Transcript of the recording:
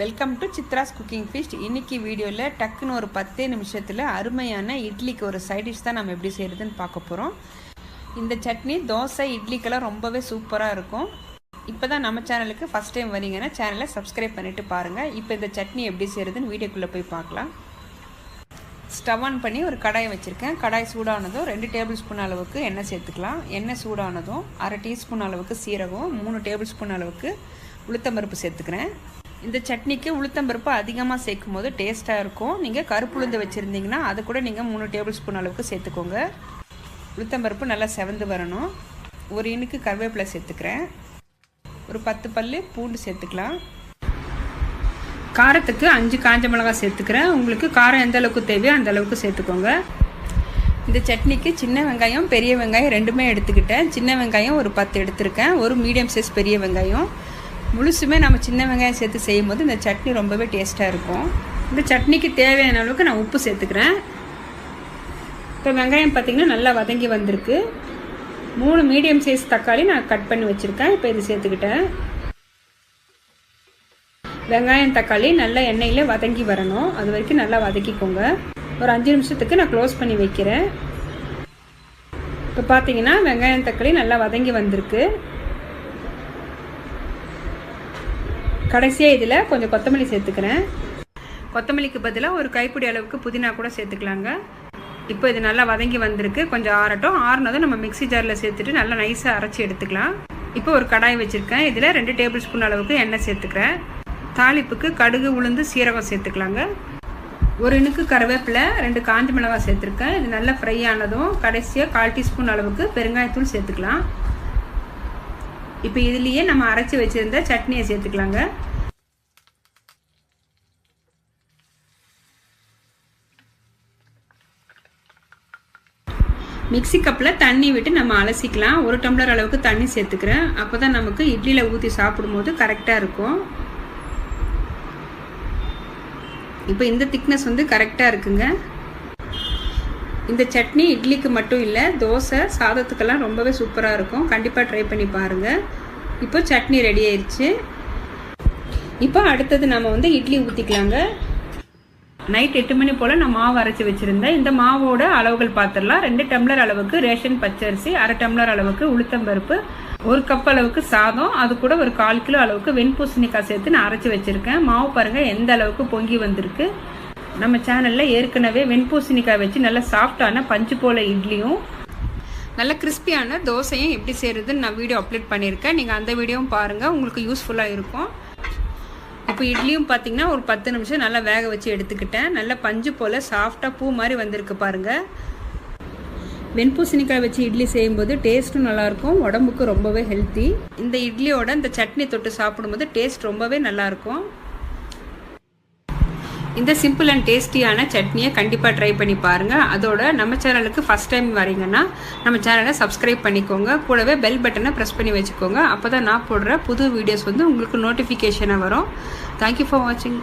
Welcome to Chitra's cooking feast இன்றைக்கி வீடியோவில் டக்குன்னு ஒரு பத்தே நிமிஷத்தில் அருமையான இட்லிக்கு ஒரு சைட் டிஷ் தான் நம்ம எப்படி செய்கிறதுன்னு பார்க்க போகிறோம் இந்த சட்னி தோசை இட்லிக்கெல்லாம் ரொம்பவே சூப்பராக இருக்கும். இப்போ தான் நம்ம சேனலுக்கு ஃபஸ்ட் டைம் வரீங்கன்னா சேனலை சப்ஸ்கிரைப் பண்ணிவிட்டு பாருங்கள் இப்போ இந்த சட்னி எப்படி செய்கிறதுன்னு வீடியோக்குள்ளே போய் பார்க்கலாம். ஸ்டவ் ஆன் பண்ணி ஒரு கடாயை வச்சுருக்கேன். கடாய் சூடானதும் ரெண்டு டேபிள் ஸ்பூன் அளவுக்கு எண்ணெய் சேர்த்துக்கலாம். எண்ணெய் சூடானதும் அரை டீஸ்பூன் அளவுக்கு சீரகம் மூணு டேபிள் ஸ்பூன் அளவுக்கு உளுத்தம்பருப்பு சேர்த்துக்கிறேன். இந்த சட்னிக்கு உளுத்தம்பருப்பு அதிகமாக சேர்க்கும் போது டேஸ்ட்டாக இருக்கும். நீங்கள் கருப்பு உளுந்து வச்சுருந்தீங்கன்னா அது கூட நீங்கள் மூணு டேபிள் ஸ்பூன் அளவுக்கு சேர்த்துக்கோங்க. உளுத்தம்பருப்பு நல்லா செவந்து வரணும். ஒரு இனுக்கு கருவேப்பிலை சேர்த்துக்கிறேன். ஒரு பத்து பல் பூண்டு சேர்த்துக்கலாம். காரத்துக்கு அஞ்சு காஞ்ச மிளகாய் சேர்த்துக்கிறேன். உங்களுக்கு காரம் எந்த அளவுக்கு தேவையோ அந்த அளவுக்கு சேர்த்துக்கோங்க. இந்த சட்னிக்கு சின்ன வெங்காயம் பெரிய வெங்காயம் ரெண்டுமே எடுத்துக்கிட்டேன். சின்ன வெங்காயம் ஒரு பத்து எடுத்திருக்கேன். ஒரு மீடியம் சைஸ் பெரிய வெங்காயம். முழுசுமே நம்ம சின்ன வெங்காயம் சேர்த்து செய்யும் போது இந்த சட்னி ரொம்பவே டேஸ்ட்டாக இருக்கும். இந்த சட்னிக்கு தேவையான அளவுக்கு நான் உப்பு சேர்த்துக்கிறேன். இப்போ வெங்காயம் பார்த்திங்கன்னா நல்லா வதங்கி வந்திருக்கு. மூணு மீடியம் சைஸ் தக்காளி நான் கட் பண்ணி வச்சுருக்கேன். இப்போ இது சேர்த்துக்கிட்டேன். வெங்காயம் தக்காளி நல்லா எண்ணெயில் வதங்கி வரணும். அது வரைக்கும் நல்லா வதக்கிக்கோங்க. ஒரு அஞ்சு நிமிஷத்துக்கு நான் க்ளோஸ் பண்ணி வைக்கிறேன். இப்போ பார்த்தீங்கன்னா வெங்காயம் தக்காளி நல்லா வதங்கி வந்திருக்கு. கடைசியாக இதில் கொஞ்சம் கொத்தமல்லி சேர்த்துக்கிறேன். கொத்தமல்லிக்கு பதிலாக ஒரு கைப்பிடி அளவுக்கு புதினா கூட சேர்த்துக்கலாங்க. இப்போ இது நல்லா வதங்கி வந்திருக்கு. கொஞ்சம் ஆறட்டும். ஆறுனதும் நம்ம மிக்சி ஜாரில் சேர்த்துட்டு நல்லா நைஸாக அரைச்சி எடுத்துக்கலாம். இப்போ ஒரு கடாய் வச்சுருக்கேன். இதில் ரெண்டு டேபிள் ஸ்பூன் அளவுக்கு எண்ணெய் சேர்த்துக்கிறேன். தாளிப்புக்கு கடுகு உளுந்து சீரகம் சேர்த்துக்கலாங்க. ஒரு இனுக்கு கருவேப்பிலை ரெண்டு காஞ்ச மிளகாய் சேர்த்துருக்கேன். இது நல்லா ஃப்ரை ஆனதும் கடைசியாக கால் டீஸ்பூன் அளவுக்கு பெருங்காயத்தூள் சேர்த்துக்கலாம். இப்போ இதுலேயே நம்ம அரைச்சி வச்சுருந்த சட்னியை சேர்த்துக்கலாங்க. மிக்சி கப்பில் தண்ணி விட்டு நம்ம அலசிக்கலாம். ஒரு டம்ளர் அளவுக்கு தண்ணி சேர்த்துக்கிறேன். அப்போ தான் நமக்கு இட்லியில் ஊற்றி சாப்பிடும்போது கரெக்டாக இருக்கும். இப்போ இந்த திக்னஸ் வந்து கரெக்டாக இருக்குங்க. இந்த சட்னி இட்லிக்கு மட்டும் இல்லை தோசை சாதத்துக்கெல்லாம் ரொம்பவே சூப்பராக இருக்கும். கண்டிப்பாக ட்ரை பண்ணி பாருங்கள் இப்போ சட்னி ரெடி ஆயிடுச்சு இப்போ அடுத்தது நம்ம வந்து இட்லி ஊற்றிக்கலாங்க நைட் எட்டு மணி போல் நான் மாவு அரைச்சி வச்சுருந்தேன். இந்த மாவோட அளவுகள் பார்த்துடலாம் ரெண்டு டம்ளர் அளவுக்கு ரேஷன் பச்சரிசி அரை டம்ளர் அளவுக்கு உளுத்தம்பருப்பு ஒரு கப் அளவுக்கு சாதம் அது கூட ஒரு கால் கிலோ அளவுக்கு வெண்பூசணிக்காய் சேர்த்து நான் அரைச்சி வச்சுருக்கேன். மாவு பாருங்கள் எந்த அளவுக்கு பொங்கி வந்திருக்கு. நம்ம சேனலில் ஏற்கனவே வெண்பூசணிக்காய் வச்சு நல்லா சாஃப்டான பஞ்சு போல இட்லியும் நல்ல கிறிஸ்பியான தோசையும் எப்படி செய்கிறதுன்னு நான் வீடியோ அப்லோட் பண்ணியிருக்கேன். நீங்கள் அந்த வீடியோவும் பாருங்கள் உங்களுக்கு யூஸ்ஃபுல்லாக இருக்கும். இப்போ இட்லியும் பார்த்தீங்கன்னா ஒரு பத்து நிமிஷம் நல்லா வேக வச்சு எடுத்துக்கிட்டேன். நல்லா பஞ்சு போல் சாஃப்டாக பூ மாதிரி வந்திருக்கு பாருங்கள் வெண்பூசணிக்காய் வச்சு இட்லி செய்யும்போது டேஸ்ட்டும் நல்லாயிருக்கும் உடம்புக்கு ரொம்பவே ஹெல்த்தி இந்த இட்லியோட இந்த சட்னி தொட்டு சாப்பிடும்போது டேஸ்ட் ரொம்பவே நல்லாயிருக்கும் இந்த சிம்பிள் அண்ட் டேஸ்டியான சட்னியை கண்டிப்பாக ட்ரை பண்ணி பாருங்கள் அதோட நம்ம சேனலுக்கு ஃபஸ்ட் டைம் வரீங்கன்னா நம்ம சேனலை சப்ஸ்கிரைப் பண்ணிக்கோங்க. கூடவே பெல் பட்டனை ப்ரெஸ் பண்ணி வச்சுக்கோங்க. அப்போ தான் நான் போடுற புது வீடியோஸ் வந்து உங்களுக்கு நோட்டிஃபிகேஷனாக வரும். தேங்க்யூ ஃபார் வாட்சிங்